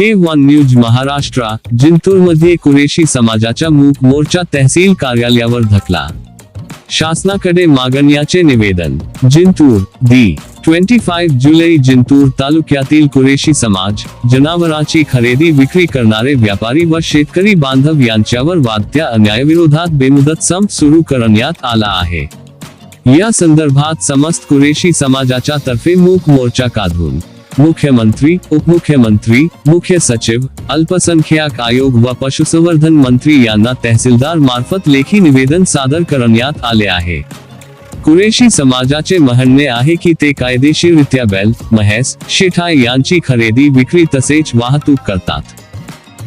के one news Maharashtra जिंतूरमध्ये कुरेशी समाजाच्या मूक मोर्चा तहसील कार्यालयावर धकला शासनाकडे मागण्याचे निवेदन जिंतूर दी ट्वेंटी फाईव्ह जुलै जिंतूर तालुक्यातील कुरेशी समाज जनावरांची खरेदी विक्री करणारे व्यापारी व शेतकरी बांधव यांच्यावर वाढत्या अन्यायाविरोधात बेमुदत संप सुरू करण्यात आला आहे या संदर्भात समस्त कुरेशी समाजाच्या तर्फे मूक मोर्चा काढून मुख्यमंत्री उपमुख्यमंत्री मुख्य सचिव अल्पसंख्याक आयोग व पशुसंवर्धन मंत्री यांना तहसीलदार मार्फत लेखी निवेदन सादर करण्यात आले आहे. कुरेशी समाजाचे म्हणणे आहे की ते कायदेशीररित्या बैल महेस शेठाय यांची खरेदी विक्री तसेच वाहतूक करतात.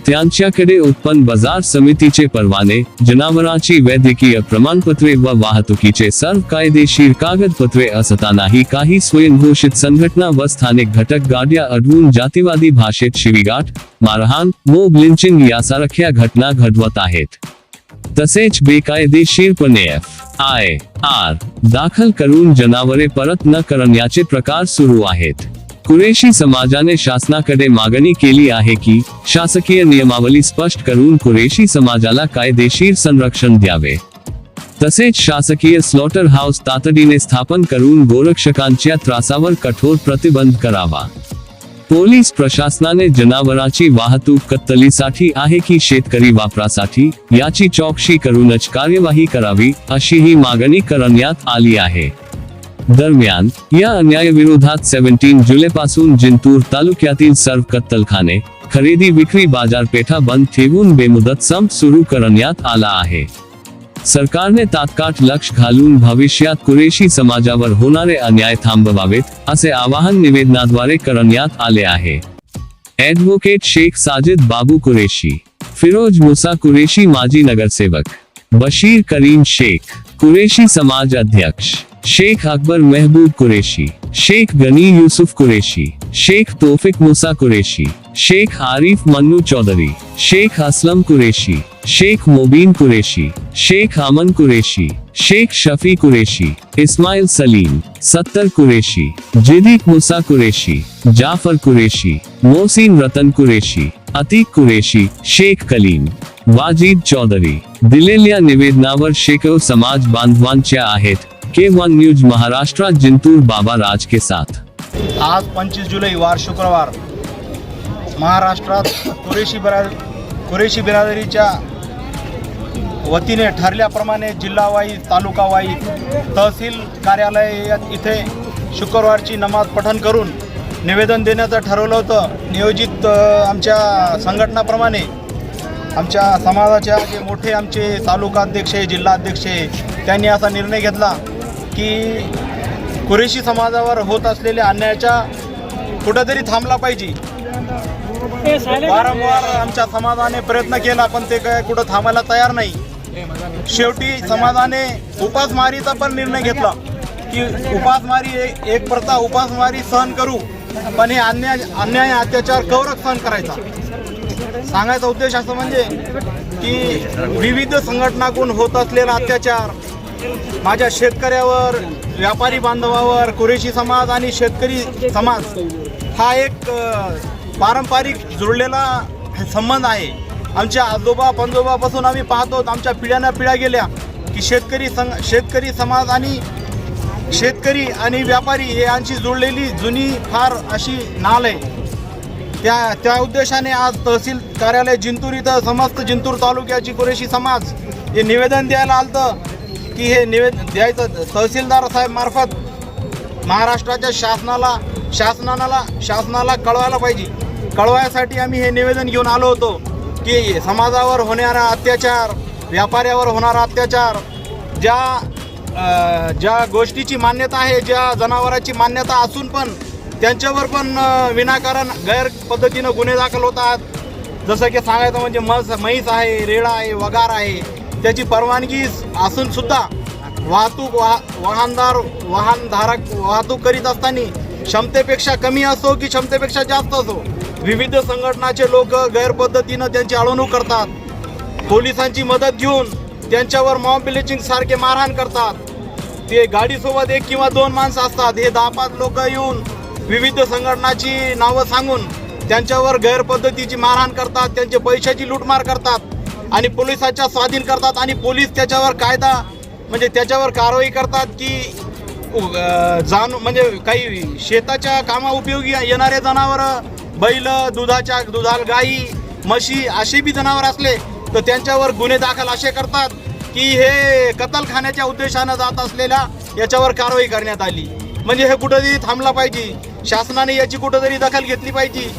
त्यांच्याकडे उत्पन्न बाजार समितीचे परवाने जनावरांची वैद्यकीय प्रमाणपत्रे व वाहतुकीचे सर्व कायदेशीर कागदपत्रे असतानाही काही स्वयंघोषित संघटना व स्थानिक घटक गाड्या अडवून जातीवादी भाषेत शिवीगाठ मारहाण मोब लिंचिंग यासारख्या घटना घडवत आहेत. तसेच बेकायदेशीरपणे एफ आय आर दाखल करून जनावरे परत न करण्याचे प्रकार सुरू आहेत. कुरेशी समाजाने शासनाकडे मागणी केली आहे की शासकीय नियमावली स्पष्ट करून कुरेशी समाजाला कायदेशीर संरक्षण द्यावे. तसेच शासकीय स्लॉटर हाऊस तातडीने स्थापन करून गोरक्षकांच्या त्रासावर कठोर प्रतिबंध करावा. पोलीस प्रशासनाने जनावरांची वाहतूक कत्तलीसाठी आहे की शेतकरी वापरासाठी, याची चौकशी करूनच कार्यवाही करावी अशी ही मागणी करण्यात आली आहे. दरम्यान या अन्यायाविरोधात सेव्हन्टीन जुलैपासून जिंतूर तालुक्यातील सर्व कत्तलखाने खरेदी विक्री बाजारपेठा बंद ठेवून बेमुदत संप सुरू करण्यात आला आहे. सरकारने तात्काळ लक्ष घालून भविष्यात कुरेशी समाजावर होणारे अन्याय थांबवावेत असे आवाहन निवेदनाद्वारे करण्यात आले आहे. ऍडव्होकेट शेख साजिद बाबू कुरेशी फिरोज मुसा कुरेशी माजी नगरसेवक बशीर करीम शेख कुरेशी समाज अध्यक्ष शेख अकबर महबूब कुरेशी शेख गनी यूसुफ कुरेशी शेख तोफिक मुसा कुरेशी शेख आरिफ मन्नू चौधरी शेख असलम कुरेशी शेख मुबीन कुरेशी शेख अमन कुरेशी शेख शफी कुरेशी इस्माइल सलीम सत्तर कुरेशी जिदीक मुसा कुरेशी जाफर कुरेशी मोहसिन रतन कुरेशी अतीक कुरेशी शेख कलीम वाजिद चौधरी दिलेल्या निवेदनावर शेकडो समाज बांधवांच्या आहेत K one news Maharashtra Jintur Baba Raj K साथ। आज पंचवीस जुलै वार शुक्रवार. महाराष्ट्रात कुरेशी बरा कुरेशी बिरादरीच्या वतीने ठरल्याप्रमाणे जिल्हावाई तालुकावाई तहसील कार्यालय इथे शुक्रवारची नमाज पठण करून निवेदन देण्याचं ठरवलं होतं. नियोजित आमच्या संघटनाप्रमाणे आमच्या समाजाच्या जे मोठे आमचे तालुका अध्यक्ष आहे जिल्हा अध्यक्ष आहे त्यांनी असा निर्णय घेतला. की कुरेशी समाजावर होत असलेल्या अन्यायाच्या कुठंतरी थांबला पाहिजे. वारंवार आमच्या समाजाने प्रयत्न केला पण ते काय कुठं थांबायला तयार नाही. शेवटी समाजाने उपासमारीचा पण निर्णय घेतला की उपासमारी एक प्रथा उपासमारी सहन करू पण हे अन्याय अन्याय अत्याचार कवरच सहन करायचा. सांगायचा उद्देश असं म्हणजे की विविध संघटनाकडून होत असलेला अत्याचार माझ्या शेतकऱ्यावर व्यापारी बांधवावर कुरेशी समाज आणि शेतकरी समाज हा एक पारंपरिक जुळलेला संबंध आहे. आमच्या आजोबा पंजोबापासून आम्ही पाहतो आमच्या पिढ्याना पिढ्या गेल्या की शेतकरी सं शेतकरी समाज आणि शेतकरी आणि व्यापारी हे यांची जुळलेली जुनी फार अशी नाल आहे. त्या त्या उद्देशाने आज तहसील कार्यालय जिंतूर इथं समस्त जिंतूर तालुक्याची कुरेशी समाज हे निवेदन द्यायला आलं की हे निवेदन द्यायचं तहसीलदार साहेब मार्फत महाराष्ट्राच्या शासनाला शासनाला शासनाला कळवायला पाहिजे. कळवायसाठी आम्ही हे निवेदन घेऊन आलो होतो की समाजावर होणारा अत्याचार व्यापाऱ्यावर होणारा अत्याचार ज्या ज्या गोष्टीची मान्यता आहे ज्या जनावराची मान्यता असून पण त्यांच्यावर पण विनाकारण गैर पद्धतीनं गुन्हे दाखल होतात. जसं की सांगायचं म्हणजे मस म्हैस आहे रेडा आहे वगार आहे. त्याची परवानगी असून सुद्धा वाहतूक वाह वाहनदार वाहनधारक वाहतूक करीत असताना क्षमतेपेक्षा कमी असो की क्षमतेपेक्षा जास्त असो विविध संघटनाचे लोक गैरपद्धतीनं त्यांची अळवणूक करतात. पोलिसांची मदत घेऊन त्यांच्यावर मॉम ब्लिचिंग सारखे मारहाण करतात. ते गाडीसोबत एक किंवा दोन माणसं असतात. हे दहा पाच लोक येऊन विविध संघटनाची नावं सांगून त्यांच्यावर गैरपद्धतीची मारहाण करतात. त्यांचे पैशाची लूटमार करतात. आणि पोलिसाच्या स्वाधीन करतात आणि पोलीस त्याच्यावर कायदा म्हणजे त्याच्यावर कारवाई करतात की अ, म्हणजे काही शेताच्या कामा उपयोगी येणारे जनावर बैल दुधाच्या दुधाल गाई म्हशी असे बी जनावर असले तर त्यांच्यावर गुन्हे दाखल असे करतात की हे कतलखान्याच्या उद्देशानं जात असलेल्या याच्यावर कारवाई करण्यात आली. म्हणजे हे कुठंतरी थांबला पाहिजे. शासनाने याची कुठंतरी दखल घेतली पाहिजे.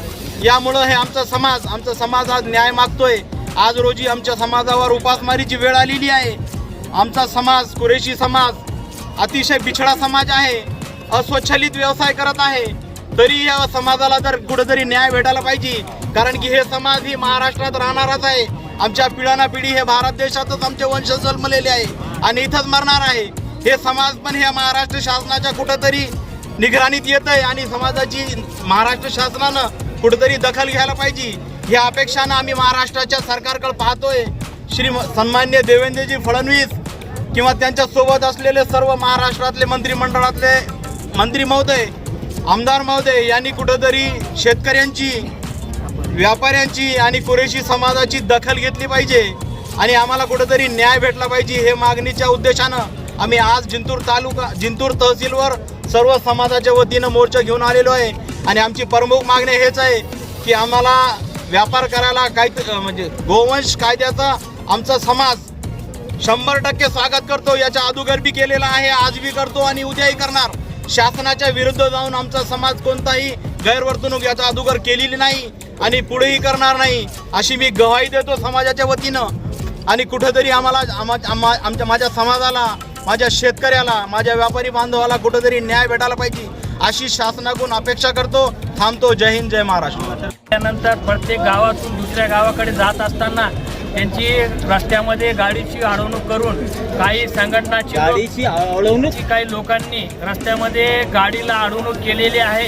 यामुळं हे आमचा समाज आमचा समाज आज न्याय मागतोय. आज रोजी आमच्या समाजावर उपासमारीची वेळ आलेली आहे. आमचा समाज कुरेशी समाज अतिशय बिछडा समाज आहे. अस्वच्छलित व्यवसाय करत आहे. तरी या समाजाला जर कुठेतरी न्याय भेटायला पाहिजे. कारण की हे समाज ही महाराष्ट्रात राहणारच आहे. आमच्या पिढ्याना पिढी हे भारत देशातच आमचे वंश जन्मलेले आहे. आणि इथंच मरणार आहे. हे समाज पण ह्या महाराष्ट्र शासनाच्या कुठंतरी निगराणीत येत आहे आणि समाजाची महाराष्ट्र शासनानं कुठंतरी दखल घ्यायला पाहिजे. या अपेक्षानं आम्ही महाराष्ट्राच्या सरकारकडे पाहतोय. श्री सन्मान्य देवेंद्रजी फडणवीस किंवा त्यांच्यासोबत असलेले सर्व महाराष्ट्रातले मंत्रिमंडळातले मंत्री महोदय आमदार महोदय यांनी कुठंतरी शेतकऱ्यांची व्यापाऱ्यांची आणि कुरेशी समाजाची दखल घेतली पाहिजे आणि आम्हाला कुठंतरी न्याय भेटला पाहिजे हे मागणीच्या उद्देशानं आम्ही आज जिंतूर तालुका जिंतूर तहसीलवर सर्व समाजाच्या वतीनं मोर्चा घेऊन आलेलो आहे. आणि आमची प्रमुख मागणी हेच आहे की आम्हाला व्यापार करायला काय म्हणजे गोवंश कायद्याचा आमचा समाज शंभर टक्के स्वागत करतो याच्या अगोदर बी केलेला आहे आज बी करतो आणि उद्याही करणार. शासनाच्या विरुद्ध जाऊन आमचा समाज कोणताही गैरवर्तणूक याच्या अगोदर केलेली नाही आणि पुढेही करणार नाही अशी मी गवाही देतो समाजाच्या वतीनं. आणि कुठंतरी आम्हाला आमच्या माझ्या समाजाला माझ्या शेतकऱ्याला माझ्या व्यापारी बांधवाला कुठंतरी न्याय भेटायला पाहिजे. अशी शासनाकडून अपेक्षा करतो थांबतो. जय हिंद जय महाराष्ट्र. त्यानंतर प्रत्येक गावातून दुसऱ्या गावाकडे जात असताना त्यांची रस्त्यामध्ये गाडीची अडवणूक करून काही संघटनाची गाडीची अडवणूक काही लोकांनी रस्त्यामध्ये गाडीला अडवणूक केलेली आहे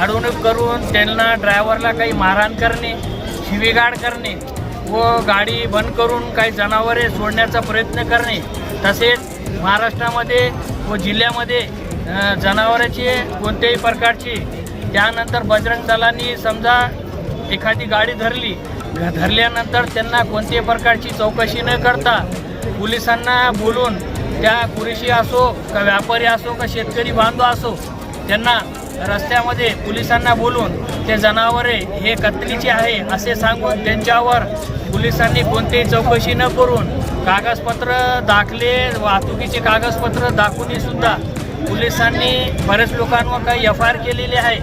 अडवणूक करून त्यांना ड्रायव्हरला काही मारहाण करणे शिवीगाळ करणे व गाडी बंद करून काही जनावरे सोडण्याचा प्रयत्न करणे तसेच महाराष्ट्रामध्ये व जिल्ह्यामध्ये जनावराची कोणत्याही प्रकारची त्यानंतर बजरंग दलांनी समजा एखादी गाडी धरली धरल्यानंतर त्यांना कोणत्याही प्रकारची चौकशी न करता पोलिसांना बोलून त्या कुरेशी असो का व्यापारी असो का शेतकरी बांधव असो त्यांना रस्त्यामध्ये पोलिसांना बोलून ते जनावरे हे कत्तलीचे आहे असे सांगून त्यांच्यावर पोलिसांनी कोणतीही चौकशी न करून कागदपत्र दाखले वाहतुकीचे कागदपत्र दाखवून सुद्धा पोलिसांनी बरेच लोकांवर काही एफ आय आर केलेली आहे.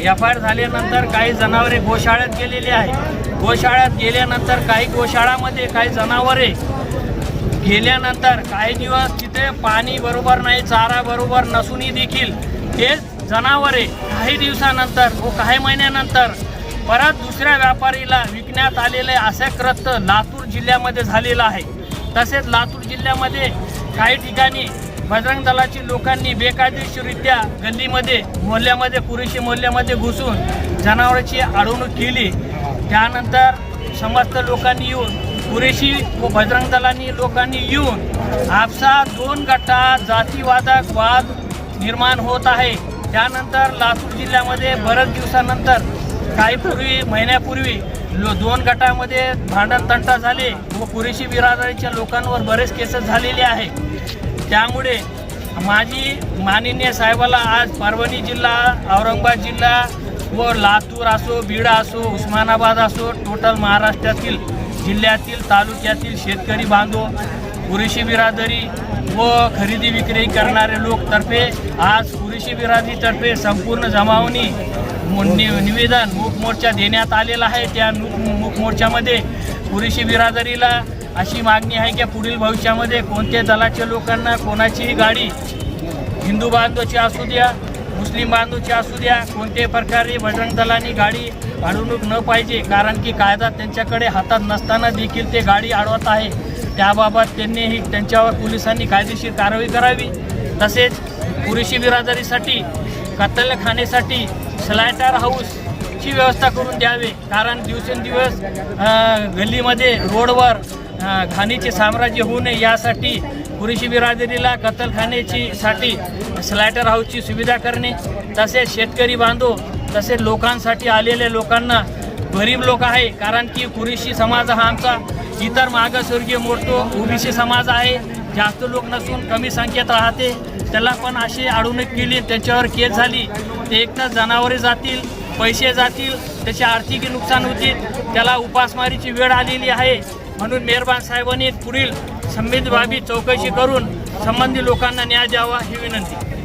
एफ आय आर झाल्यानंतर काही जनावरे गोशाळेत गेलेली आहे. गोशाळ्यात गेल्यानंतर काही गोशाळामध्ये काही जनावरे गेल्यानंतर काही दिवस तिथे पाणी बरोबर नाही चारा बरोबर नसूनही देखील ते जनावरे काही दिवसानंतर व काही महिन्यानंतर परत दुसऱ्या व्यापारीला विकण्यात आलेले असे कृत्य लातूर जिल्ह्यामध्ये झालेलं आहे. तसेच लातूर जिल्ह्यामध्ये काही ठिकाणी बजरंग दलाची लोकांनी बेकायदेशीररित्या गल्लीमध्ये मोहल्ल्यामध्ये पुरेशी मोहल्ल्यामध्ये घुसून जनावरांची अडवणूक केली. त्यानंतर समस्त लोकांनी येऊन पुरेशी व बजरंग दलांनी लोकांनी येऊन आपसा दोन गटात जातीवादक वाद निर्माण होत आहे. त्यानंतर लातूर जिल्ह्यामध्ये बऱ्याच दिवसानंतर काही पूर्वी महिन्यापूर्वी लो दोन गटामध्ये भांडण तंटा झाले व पुरेशी बिरादरीच्या लोकांवर बरेच केसेस झालेले आहे. त्यामुळे माझी माननीय साहेबाला आज परभणी जिल्हा औरंगाबाद जिल्हा व लातूर असो बीड असो उस्मानाबाद असो टोटल महाराष्ट्रातील जिल्ह्यातील तालुक्यातील शेतकरी बांधव पुरेशी बिरादरी व खरेदी विक्री करणारे लोक तर्फे आज पुरेशी बिरादरीतर्फे संपूर्ण जमावणी नि- निवेदन मूक मोर्चा देण्यात आलेला आहे. त्या मूक मूक मोर्चामध्ये पुरेशी बिरादरीला अशी मागणी आहे की पुढील भविष्यामध्ये कोणत्या दलाच्या लोकांना कोणाचीही गाडी हिंदू बांधवाची असू द्या मुस्लिम बांधवाची असू द्या कोणत्याही प्रकारे बजरंग दलांनी गाडी अडवणूक न पाहिजे कारण की कायदा त्यांच्याकडे हातात नसताना देखील ते गाडी अडवत आहे. त्याबाबत त्यांनीही त्यांच्यावर पोलिसांनी कायदेशीर कारवाई करावी. तसेच पुरेशी बिरादरीसाठी कत्तलखानेसाठी स्लॅटर हाऊसची व्यवस्था करून द्यावी कारण दिवसेंदिवस गल्लीमध्ये रोडवर घाणीचे साम्राज्य होऊ नये यासाठी पुरुषी बिरादरीला कत्तलखान्याची साठी स्लायटर हाऊसची सुविधा करणे तसेच शेतकरी बांधव तसे लोकांसाठी आलेल्या लोकांना गरीब लोक आहे कारण की कुरेशी समाज हा आमचा इतर मागासवर्गीय मोडतो ओबीसी समाज आहे. जास्त लोक नसून कमी संख्येत राहते. त्याला पण अशी अडवणूक केली त्याच्यावर केस झाली. ते एक जनावरे जातील पैसे जातील त्याचे आर्थिक नुकसान होतील त्याला उपासमारीची वेळ आलेली आहे. म्हणून मेहरबान साहेबांनी पुढील संबंधित बाबी चौकशी करून संबंधित लोकांना न्याय द्यावा ही विनंती.